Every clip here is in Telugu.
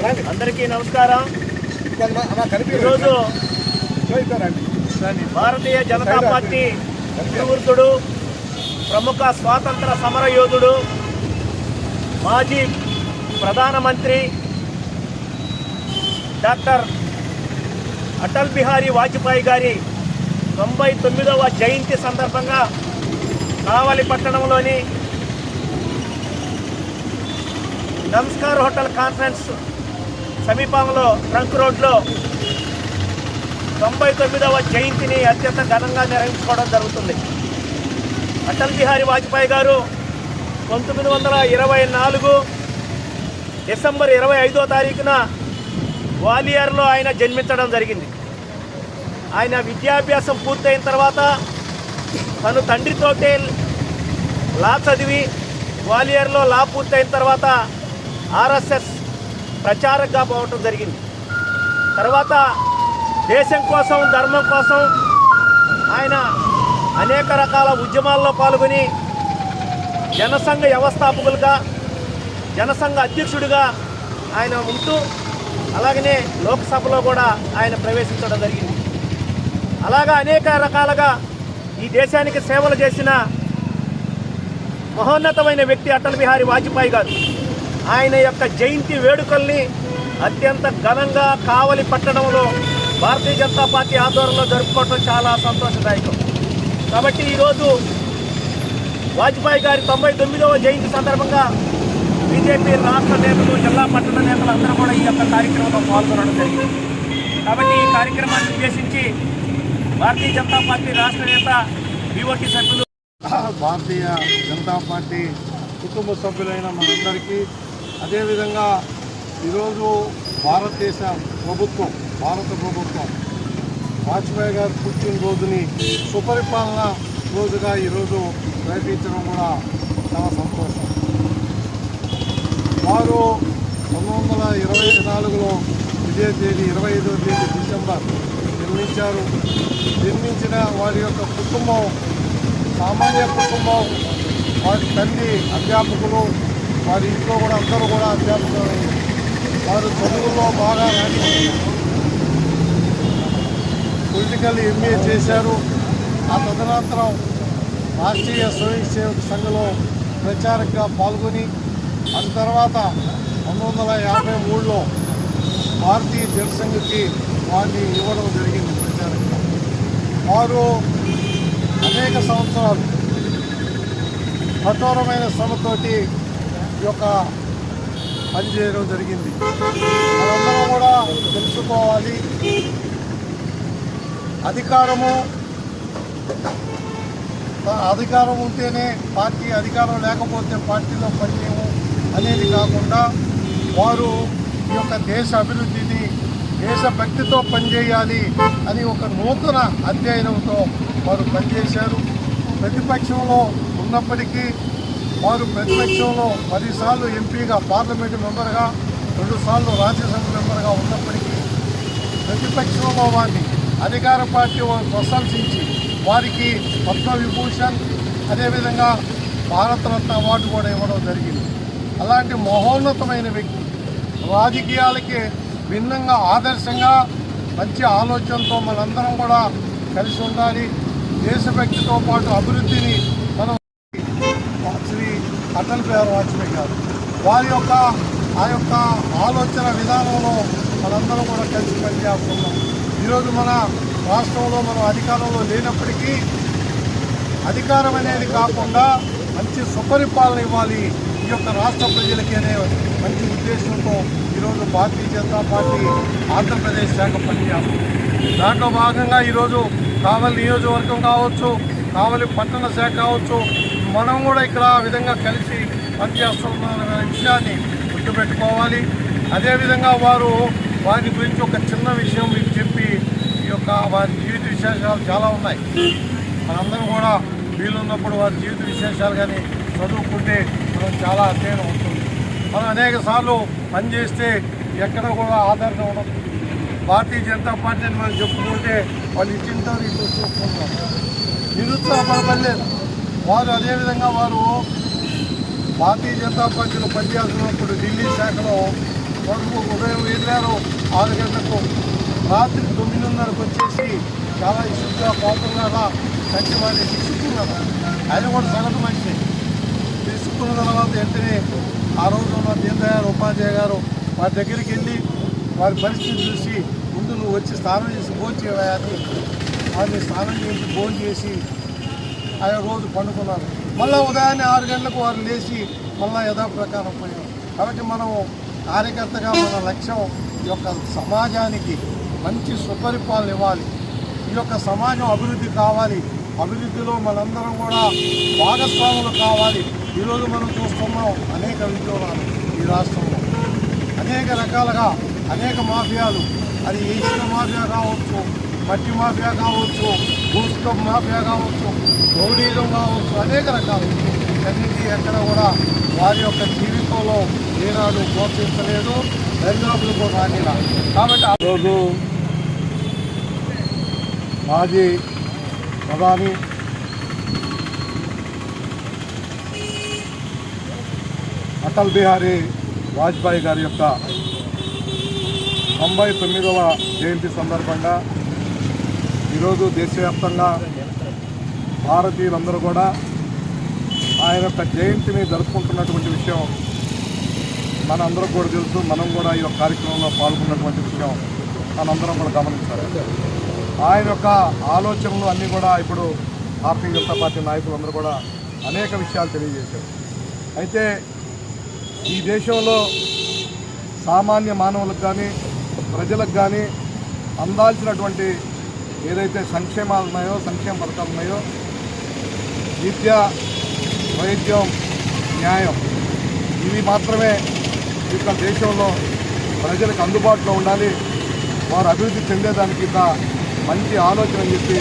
అందరికీ నమస్కారం. ఈరోజు భారతీయ జనతా పార్టీ నివృత్తుడు ప్రముఖ స్వాతంత్ర సమర యోధుడు మాజీ ప్రధానమంత్రి డాక్టర్ అటల్ బిహారీ వాజ్పేయి గారి తొంభై తొమ్మిదవ జయంతి సందర్భంగా కావలి పట్టణంలోని నమస్కార్ హోటల్ కాన్ఫరెన్స్ సమీపంలో ట్రంక్ రోడ్లో తొంభై తొమ్మిదవ జయంతిని అత్యంత ఘనంగా నిర్వహించుకోవడం జరుగుతుంది. అటల్ బిహారీ వాజ్పేయి గారు పంతొమ్మిది వందల ఇరవై నాలుగు డిసెంబర్ ఇరవై ఐదో తారీఖున గ్వాలియర్లో ఆయన జన్మించడం జరిగింది. ఆయన విద్యాభ్యాసం పూర్తయిన తర్వాత తను తండ్రితోటే లా చదివి గ్వాలియర్లో లా పూర్తయిన తర్వాత ఆర్ఎస్ఎస్ ప్రచారంగా పోవటం జరిగింది. తర్వాత దేశం కోసం ధర్మం కోసం ఆయన అనేక రకాల ఉద్యమాల్లో పాల్గొని జనసంఘ వ్యవస్థాపకులుగా జనసంఘ అధ్యక్షుడిగా ఆయన ఉంటూ అలాగనే లోక్సభలో కూడా ఆయన ప్రవేశించడం జరిగింది. అలాగా అనేక రకాలుగా ఈ దేశానికి సేవలు చేసిన మహోన్నతమైన వ్యక్తి అటల్ బిహారీ వాజ్పేయి గారు. ఆయన యొక్క జయంతి వేడుకల్ని అత్యంత ఘనంగా కావలి పట్టణంలో భారతీయ జనతా పార్టీ ఆధ్వర్యంలో జరుపుకోవడం చాలా సంతోషదాయకం. కాబట్టి ఈరోజు వాజ్పేయి గారి తొంభై తొమ్మిదవ జయంతి సందర్భంగా బీజేపీ రాష్ట్ర నేతలు జిల్లా పట్టణ నేతలు అందరూ కూడా ఈ యొక్క కార్యక్రమంలో పాల్గొనడం జరిగింది. కాబట్టి ఈ కార్యక్రమాన్ని ఉద్దేశించి భారతీయ జనతా పార్టీ రాష్ట్ర నేత బీఓటీ సభ్యులు భారతీయ జనతా పార్టీ కుటుంబ సభ్యులైన మనందరికీ అదేవిధంగా ఈరోజు భారతదేశ ప్రభుత్వం భారత ప్రభుత్వం వాజ్పేయి గారి పుట్టినరోజుని సుపరిపాలన రోజుగా ఈరోజు ప్రకటించడం కూడా చాలా సంతోషం. వారు పంతొమ్మిది వందల ఇరవై నాలుగులో ఇదే తేదీ ఇరవై ఐదో తేదీ డిసెంబర్ జన్మించారు. జన్మించిన వారి యొక్క కుటుంబం సామాన్య కుటుంబం వారి తల్లి అధ్యాపకులు వారి ఇంట్లో కూడా అందరూ కూడా అధ్యాపకులు వారు చదువులో బాగా పొలిటికల్ ఎంఏ చేశారు. ఆ తదనంతరం రాష్ట్రీయ స్వయం సేవక సంఘంలో ప్రచారంగా పాల్గొని ఆ తర్వాత పంతొమ్మిది వందల యాభై మూడులో భారతీయ జనసంఘకి వారిని ఇవ్వడం జరిగింది ప్రచారంగా వారు అనేక సంవత్సరాలు కఠోరమైన శ్రమతోటి ఈ యొక్క పనిచేయడం జరిగింది. మనందరం కూడా తెలుసుకోవాలి. అధికారము అధికారం ఉంటేనే పార్టీ అధికారం లేకపోతే పార్టీలో పనిచేయము అనేది కాకుండా వారు ఈ యొక్క దేశ అభివృద్ధిని దేశభక్తితో పనిచేయాలి అని ఒక నూతన అధ్యయనంతో వారు పనిచేశారు. ప్రతిపక్షంలో ఉన్నప్పటికీ వారు ప్రతిపక్షంలో పదిసార్లు ఎంపీగా పార్లమెంటు మెంబర్గా రెండుసార్లు రాజ్యసభ మెంబర్గా ఉన్నప్పటికీ ప్రతిపక్షంలో వారిని అధికార పార్టీ వారు ప్రశంసించి వారికి పద్మవిభూషణ్ అదేవిధంగా భారతరత్న అవార్డు కూడా ఇవ్వడం జరిగింది. అలాంటి మహోన్నతమైన వ్యక్తి రాజకీయాలకి భిన్నంగా ఆదర్శంగా మంచి ఆలోచనతో మనందరం కూడా కలిసి ఉండాలి. దేశభక్తితో పాటు అభివృద్ధిని అటల్ బిహారీ వాజ్పేయి గారు. వారి యొక్క ఆ యొక్క ఆలోచన విధానంలో మనందరం కూడా కలిసి పనిచేస్తున్నాం. ఈరోజు మన రాష్ట్రంలో మనం అధికారంలో లేనప్పటికీ అధికారం అనేది కాకుండా మంచి సుపరిపాలన ఇవ్వాలి ఈ యొక్క రాష్ట్ర ప్రజలకి అనే మంచి ఉద్దేశంతో ఈరోజు భారతీయ జనతా పార్టీ ఆంధ్రప్రదేశ్ శాఖ పనిచేస్తుంది. దాంట్లో భాగంగా ఈరోజు కావలి నియోజకవర్గం కావచ్చు కావలి పట్టణ శాఖ కావచ్చు మనం కూడా ఇక్కడ విధంగా కలిసి పనిచేస్తున్న విషయాన్ని గుర్తుపెట్టుకోవాలి. అదేవిధంగా వారు వారి గురించి ఒక చిన్న విషయం మీకు చెప్పి ఈ యొక్క వారి జీవిత విశేషాలు చాలా ఉన్నాయి. మనందరం కూడా వీలున్నప్పుడు వారి జీవిత విశేషాలు కానీ చదువుకుంటే మనం చాలా అధ్యయనం అవుతుంది. మనం అనేక సార్లు పనిచేస్తే ఎక్కడ కూడా ఆదరణ ఉండదు. భారతీయ జనతా పార్టీ అని మనం చెప్పుకుంటే వాళ్ళు ఇచ్చింతో ఇటు చూసుకుంటాం నిరుత్సాహపడలేదు. వారు అదేవిధంగా వారు భారతీయ జనతా పార్టీలో పనిచేస్తున్నప్పుడు ఢిల్లీ శాఖలో వరకు ఉదయం వెళ్ళారు ఆరు గంటలకు రాత్రి తొమ్మిదిన్నరకు వచ్చేసి చాలా ఇష్టంగా కోపంగా సత్యవాణి తీసుకున్నారు. ఆయన కూడా సగటు మనిషి తీసుకున్న తర్వాత వెంటనే ఆ రోజు ఉన్న దీన్ ఉపాధ్యాయ గారు వారి దగ్గరికి వెళ్ళి వారి పరిస్థితి చూసి ముందు నువ్వు వచ్చి స్నానం చేసి భోజనం చేయాలి వారిని స్నానం చేసి భోజనం చేసి ఆయన రోజు పండుకున్నారు. మళ్ళీ ఉదయాన్నే ఆరు గంటలకు వారు లేచి మళ్ళీ యథాప్రకారం పోయారు. కాబట్టి మనం కార్యకర్తగా మన లక్ష్యం ఈ యొక్క సమాజానికి మంచి సుపరిపాలన ఇవ్వాలి. ఈ యొక్క సమాజం అభివృద్ధి కావాలి. అభివృద్ధిలో మనందరం కూడా భాగస్వాములు కావాలి. ఈరోజు మనం చూస్తున్నాం అనేక ఉద్యోగాలు ఈ రాష్ట్రంలో. అనేక రకాలుగా అనేక మాఫియాలు. అది ఇసుక మాఫియా కావచ్చు మట్టి మాఫియా కావచ్చు భూస్కం మాఫియా కావచ్చు రౌడీజం కావచ్చు అనేక రకాలు. వీటన్నిటి ఎక్కడ కూడా వారి యొక్క జీవితంలో ఏనాడు ప్రోత్సహించలేదు దరిదాపులు కూడా రానిలా. కాబట్టి ఆ రోజు మాజీ ప్రధాని అటల్ బిహారీ వాజ్పేయి గారి యొక్క తొంభై తొమ్మిదవ జయంతి సందర్భంగా ఈరోజు దేశవ్యాప్తంగా భారతీయులందరూ కూడా ఆయన యొక్క జయంతిని జరుపుకుంటున్నటువంటి విషయం మన అందరూ కూడా తెలుసు. మనం కూడా ఈ యొక్క కార్యక్రమంలో పాల్గొన్నటువంటి విషయం మనందరం కూడా గమనించాలి. ఆయన యొక్క ఆలోచనలు అన్నీ కూడా ఇప్పుడు భారతీయ జనతా పార్టీ నాయకులందరూ కూడా అనేక విషయాలు తెలియజేశారు. అయితే ఈ దేశంలో సామాన్య మానవులకు కానీ ప్రజలకు కానీ అందాల్సినటువంటి ఏదైతే సంక్షేమాలు ఉన్నాయో సంక్షేమ పథకాలు ఉన్నాయో విద్య వైద్యం న్యాయం ఇవి మాత్రమే ఇక దేశంలో ప్రజలకు అందుబాటులో ఉండాలి. వారు అభివృద్ధి చెందేదానికి ఇంత మంచి ఆలోచన చెప్పి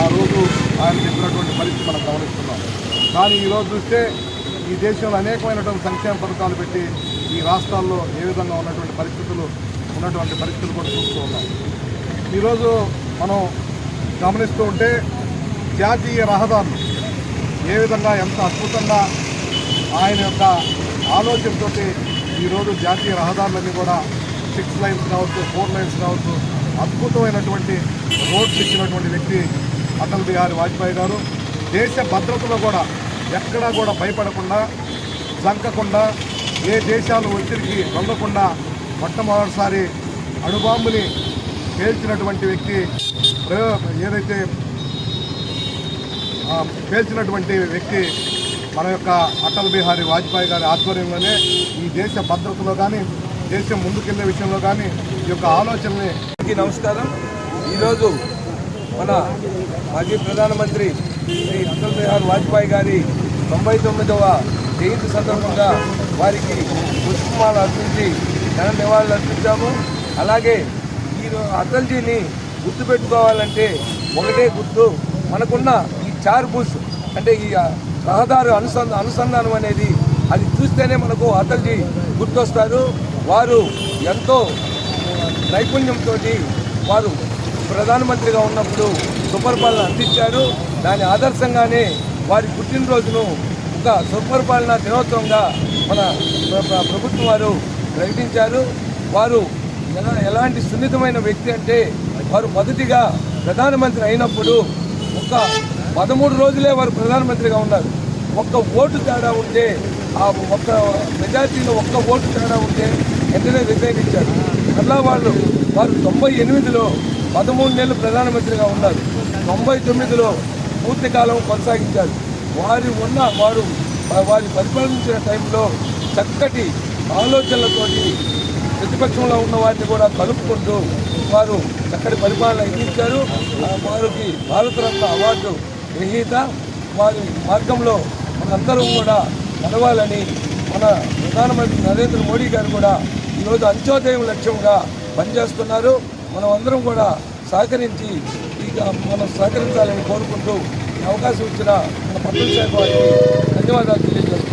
ఆ రోజు ఆయన చెప్పినటువంటి పరిస్థితి మనం గమనిస్తున్నాం. కానీ ఈరోజు చూస్తే ఈ దేశంలో అనేకమైనటువంటి సంక్షేమ పథకాలు పెట్టి ఈ రాష్ట్రాల్లో ఏ విధంగా ఉన్నటువంటి పరిస్థితులు ఉన్నటువంటి పరిస్థితులు కూడా చూస్తూ ఉన్నాం. ఈరోజు మనం గమనిస్తూ ఉంటే జాతీయ రహదారులు ఏ విధంగా ఎంత అద్భుతంగా ఆయన యొక్క ఆలోచనతో ఈరోజు జాతీయ రహదారులన్నీ కూడా సిక్స్ లైన్స్ కావచ్చు ఫోర్ లైన్స్ కావచ్చు అద్భుతమైనటువంటి రోడ్లు ఇచ్చినటువంటి వ్యక్తి అటల్ బిహారీ వాజ్పేయి గారు. దేశ భద్రతలో కూడా ఎక్కడా కూడా భయపడకుండా జంకకుండా ఏ దేశాలు ఒత్తిడికి లొంగకుండా మొట్టమొదటిసారి అణుబాంబుని పేల్చినటువంటి వ్యక్తి ఏదైతే పేల్చినటువంటి వ్యక్తి మన యొక్క అటల్ బిహారీ వాజ్పేయి గారి ఆధ్వర్యంలోనే ఈ దేశ భద్రతలో కానీ దేశం ముందుకెళ్ళే విషయంలో కానీ ఈ యొక్క ఆలోచనని నమస్కారం. ఈరోజు మన మాజీ ప్రధానమంత్రి శ్రీ అటల్ బిహార్ వాజ్పేయి గారి తొంభై తొమ్మిదవ జయంతి సందర్భంగా వారికి పుష్పమాలు అర్పించి ఘన నివాళులు అర్పించాము. అలాగే ఈ రో- అటల్జీని గుర్తుపెట్టుకోవాలంటే ఒకటే గుర్తు మనకున్న ఈ చార్ బుష్ అంటే ఈ రహదారు అనుసంధ అనుసంధానం అనేది అది చూస్తేనే మనకు అటల్జీ గుర్తొస్తారు. వారు ఎంతో నైపుణ్యంతో వారు ప్రధానమంత్రిగా ఉన్నప్పుడు సుపరిపాలన అందించారు. దాని ఆదర్శంగానే వారి పుట్టినరోజును ఒక సుపరిపాలన దినోత్సవంగా మన ప్రభుత్వం వారు ప్రకటించారు. వారు ఎలాంటి సున్నితమైన వ్యక్తి అంటే వారు మొదటిగా ప్రధానమంత్రి అయినప్పుడు ఒక పదమూడు రోజులే వారు ప్రధానమంత్రిగా ఉన్నారు. ఒక్క ఓటు తేడా ఉంటే ఆ ఒక్క మెజార్టీలో ఒక్క ఓటు తేడా ఉంటే వెంటనే రిజైన్ ఇచ్చారు మళ్ళా వాళ్ళు వారు తొంభై ఎనిమిదిలో పదమూడు నెలలు ప్రధానమంత్రిగా ఉన్నారు. తొంభై తొమ్మిదిలో పూర్తి కాలం కొనసాగించారు. వారి ఉన్న వారు వారి పరిపాలించిన టైంలో చక్కటి ఆలోచనలతోటి ప్రతిపక్షంలో ఉన్న వారిని కూడా కలుపుకుంటూ వారు చక్కటి పరిపాలన అందించారు వారికి భారతరత్న అవార్డు గ్రహీత వారి మార్గంలో మనందరం కూడా నడవాలని మన ప్రధానమంత్రి నరేంద్ర మోడీ గారు కూడా ఈరోజు అంత్యోదయం లక్ష్యంగా పనిచేస్తున్నారు. మనం అందరం కూడా సహకరించి ఇక మనం సహకరించాలని కోరుకుంటూ అవకాశం ఇచ్చిన మన పట్టణ శాఖ వారికి ధన్యవాదాలు తెలియజేస్తున్నాం.